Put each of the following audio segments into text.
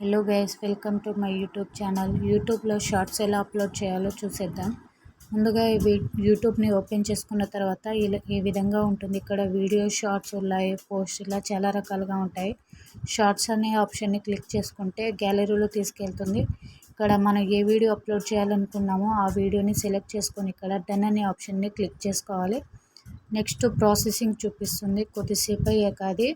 Hello guys welcome to my YouTube channel యూట్యూబ్లో shorts ఎలా upload చేయాలో చూసేద్దాం. ముందుగా ఈ యూట్యూబ్ని ఓపెన్ చేసుకున్న తర్వాత ఇలా ఈ విధంగా ఉంటుంది. ఇక్కడ వీడియో షార్ట్స్ లైవ్ పోస్ట్ ఇలా చాలా రకాలుగా ఉంటాయి. షార్ట్స్ అనే ఆప్షన్ని క్లిక్ చేసుకుంటే గ్యాలరీలో తీసుకెళ్తుంది. ఇక్కడ మనం ఏ వీడియో అప్లోడ్ చేయాలనుకున్నామో ఆ వీడియోని సెలెక్ట్ చేసుకొని ఇక్కడ డన్ అనే ఆప్షన్ని క్లిక్ చేసుకోవాలి. నెక్స్ట్ ప్రాసెసింగ్ చూపిస్తుంది. కొద్దిసేపు అయ్యాక అది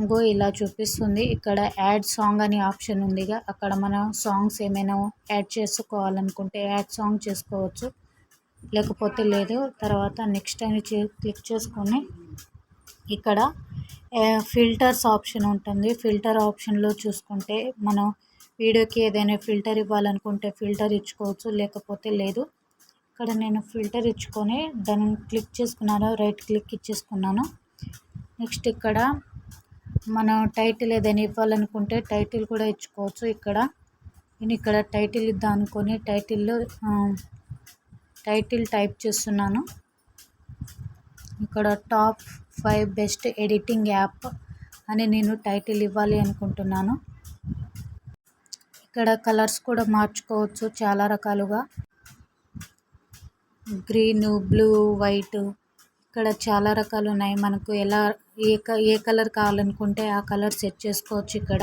ఇంకో ఇలా చూపిస్తుంది. ఇక్కడ యాడ్ సాంగ్ అనే ఆప్షన్ ఉందిగా. అక్కడ మనం సాంగ్స్ ఏమైనా యాడ్ చేసుకోవాలనుకుంటే యాడ్ సాంగ్ చేసుకోవచ్చు. లేకపోతే లేదు. తర్వాత నెక్స్ట్ అని క్లిక్ చేసుకొని ఇక్కడ ఫిల్టర్స్ ఆప్షన్ ఉంటుంది. ఫిల్టర్ ఆప్షన్లో చూసుకుంటే మనం వీడియోకి ఏదైనా ఫిల్టర్ ఇవ్వాలనుకుంటే ఫిల్టర్ ఇచ్చుకోవచ్చు. లేకపోతే లేదు. ఇక్కడ నేను ఫిల్టర్ ఇచ్చుకొని దాన్ని క్లిక్ చేసుకున్నాను. Right click ఇచ్చేసుకున్నాను. నెక్స్ట్ ఇక్కడ మనం టైటిల్ ఏదైనా ఇవ్వాలనుకుంటే టైటిల్ కూడా ఇచ్చుకోవచ్చు ఇక్కడ. నేను ఇక్కడ టైటిల్ ఇద్దాం అనుకొని టైటిల్లో టైటిల్ టైప్ చేస్తున్నాను. ఇక్కడ top five best editing app అని నేను టైటిల్ ఇవ్వాలి అనుకుంటున్నాను. ఇక్కడ కలర్స్ కూడా మార్చుకోవచ్చు చాలా రకాలుగా. గ్రీన్ బ్లూ వైట్ ఇక్కడ చాలా రకాలు ఉన్నాయి. మనకు ఎలా ఏ క ఏ కలర్ కావాలనుకుంటే ఆ కలర్ సెట్ చేసుకోవచ్చు ఇక్కడ.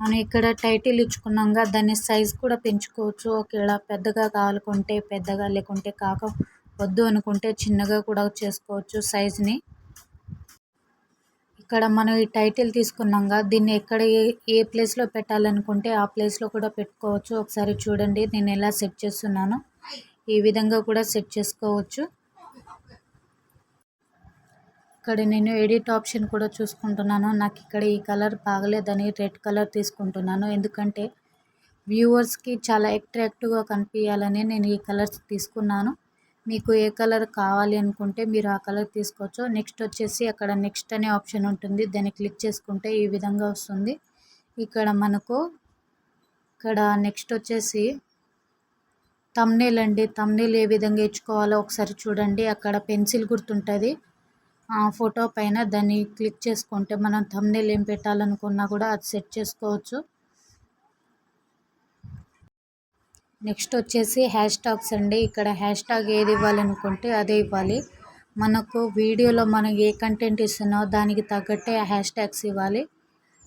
మనం ఇక్కడ టైటిల్ ఇచ్చుకున్నాక దాన్ని సైజ్ కూడా పెంచుకోవచ్చు. ఒకవేళ పెద్దగా కావాలనుకుంటే పెద్దగా లేకుంటే కాక వద్దు అనుకుంటే చిన్నగా కూడా చేసుకోవచ్చు సైజ్ని. ఇక్కడ మనం ఈ టైటిల్ తీసుకున్నాక దీన్ని ఎక్కడ ఏ ఏ ప్లేస్లో పెట్టాలనుకుంటే ఆ ప్లేస్లో కూడా పెట్టుకోవచ్చు. ఒకసారి చూడండి నేను ఎలా సెట్ చేస్తున్నాను. ఈ విధంగా కూడా సెట్ చేసుకోవచ్చు. ఇక్కడ నేను ఎడిట్ ఆప్షన్ కూడా చూసుకుంటున్నాను. నాకు ఇక్కడ ఈ కలర్ బాగలేదని రెడ్ కలర్ తీసుకుంటున్నాను. ఎందుకంటే వ్యూవర్స్కి చాలా అట్రాక్టివ్గా కనిపించాలని నేను ఈ కలర్స్ తీసుకున్నాను. మీకు ఏ కలర్ కావాలి అనుకుంటే మీరు ఆ కలర్ తీసుకోవచ్చు. నెక్స్ట్ వచ్చేసి అక్కడ నెక్స్ట్ అనే ఆప్షన్ ఉంటుంది. దాన్ని క్లిక్ చేసుకుంటే ఈ విధంగా వస్తుంది. ఇక్కడ మనకు ఇక్కడ నెక్స్ట్ వచ్చేసి తమ్నేల్ అండి. తమ్నేల్ ఏ విధంగా ఇచ్చుకోవాలో ఒకసారి చూడండి. అక్కడ పెన్సిల్ గుర్తుంటుంది. ఆ ఫోటో పైన దాన్ని క్లిక్ చేసుకుంటే మనం తమ్నేల్ ఏం పెట్టాలనుకున్నా కూడా అది సెట్ చేసుకోవచ్చు. నెక్స్ట్ వచ్చేసి హ్యాష్ ట్యాగ్స్ అండి. ఇక్కడ హ్యాష్ ట్యాగ్ ఏది ఇవ్వాలనుకుంటే అదే ఇవ్వాలి. మనకు వీడియోలో మనం ఏ కంటెంట్ ఇస్తున్నామో దానికి తగ్గట్టే హ్యాష్ ట్యాగ్స్ ఇవ్వాలి.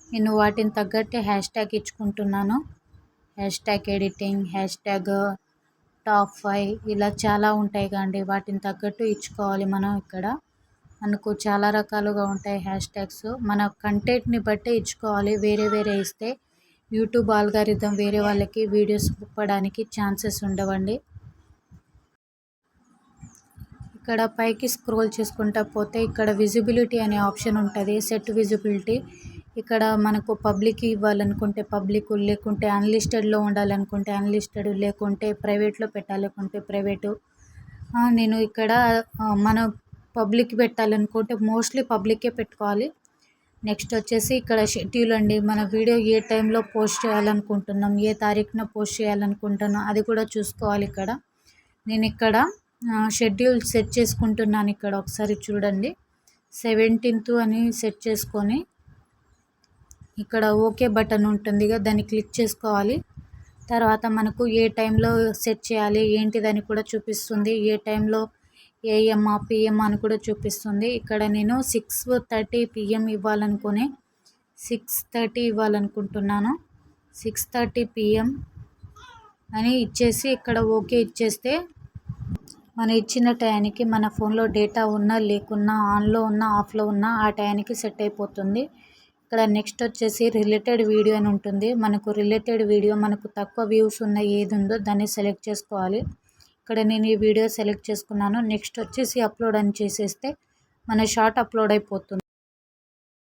నేను వాటిని తగ్గట్టే hash tag ఇచ్చుకుంటున్నాను. Hashtag editing hashtag top five ఇలా చాలా ఉంటాయి కాండి వాటిని తగ్గట్టు ఇచ్చుకోవాలి మనం ఇక్కడ. మనకు చాలా రకాలుగా ఉంటాయి హ్యాష్ ట్యాగ్స్ మన కంటెంట్ని బట్టే ఇచ్చుకోవాలి. వేరే వేరే ఇస్తే యూట్యూబ్ ఆల్గారిథం వేరే వాళ్ళకి వీడియోస్ పంపడానికి ఛాన్సెస్ ఉండవండి. ఇక్కడ పైకి స్క్రోల్ చేసుకుంటా పోతే ఇక్కడ విజిబిలిటీ అనే ఆప్షన్ ఉంటుంది. సెట్ విజిబిలిటీ ఇక్కడ మనకు పబ్లిక్ ఇవ్వాలనుకుంటే పబ్లిక్ లేకుంటే అన్లిస్టెడ్లో ఉండాలనుకుంటే అన్లిస్టెడ్ లేకుంటే ప్రైవేట్లో పెట్టాలనుకుంటే ప్రైవేటు నేను ఇక్కడ మన పబ్లిక్ పెట్టాలనుకుంటే మోస్ట్లీ పబ్లికే పెట్టుకోవాలి. నెక్స్ట్ వచ్చేసి ఇక్కడ షెడ్యూల్ అండి. మన వీడియో ఏ టైంలో పోస్ట్ చేయాలనుకుంటున్నాం ఏ తారీఖున పోస్ట్ చేయాలనుకుంటున్నాం అది కూడా చూసుకోవాలి ఇక్కడ. నేను ఇక్కడ షెడ్యూల్ సెట్ చేసుకుంటున్నాను ఇక్కడ ఒకసారి చూడండి. సెవెంటీన్త్ అని సెట్ చేసుకొని ఇక్కడ ఓకే బటన్ ఉంటుందిగా దాన్ని క్లిక్ చేసుకోవాలి. తర్వాత మనకు ఏ టైంలో సెట్ చేయాలి ఏంటిదని కూడా చూపిస్తుంది. ఏ టైంలో ఏఎం పిఎం అని కూడా చూపిస్తుంది. ఇక్కడ నేను సిక్స్ థర్టీ పిఎం ఇవ్వాలనుకుని సిక్స్ థర్టీ ఇవ్వాలనుకుంటున్నాను. సిక్స్ థర్టీ పిఎం అని ఇచ్చేసి ఇక్కడ ఓకే ఇచ్చేస్తే మనం ఇచ్చిన టయానికి మన ఫోన్లో డేటా ఉన్నా లేకున్నా ఆన్లో ఉన్నా ఆఫ్లో ఉన్నా ఆ టయానికి సెట్ అయిపోతుంది. ఇక్కడ నెక్స్ట్ వచ్చేసి రిలేటెడ్ వీడియో అని ఉంటుంది. మనకు రిలేటెడ్ వీడియో మనకు తక్కువ వ్యూస్ ఉన్న ఏది ఉందో దాన్ని సెలెక్ట్ చేసుకోవాలి. ఇక్కడ నేను ఈ వీడియో సెలెక్ట్ చేసుకున్నాను. నెక్స్ట్ వచ్చేసి అప్లోడ్ అని చేసేస్తే మన షార్ట్ అప్లోడ్ అయిపోతుంది.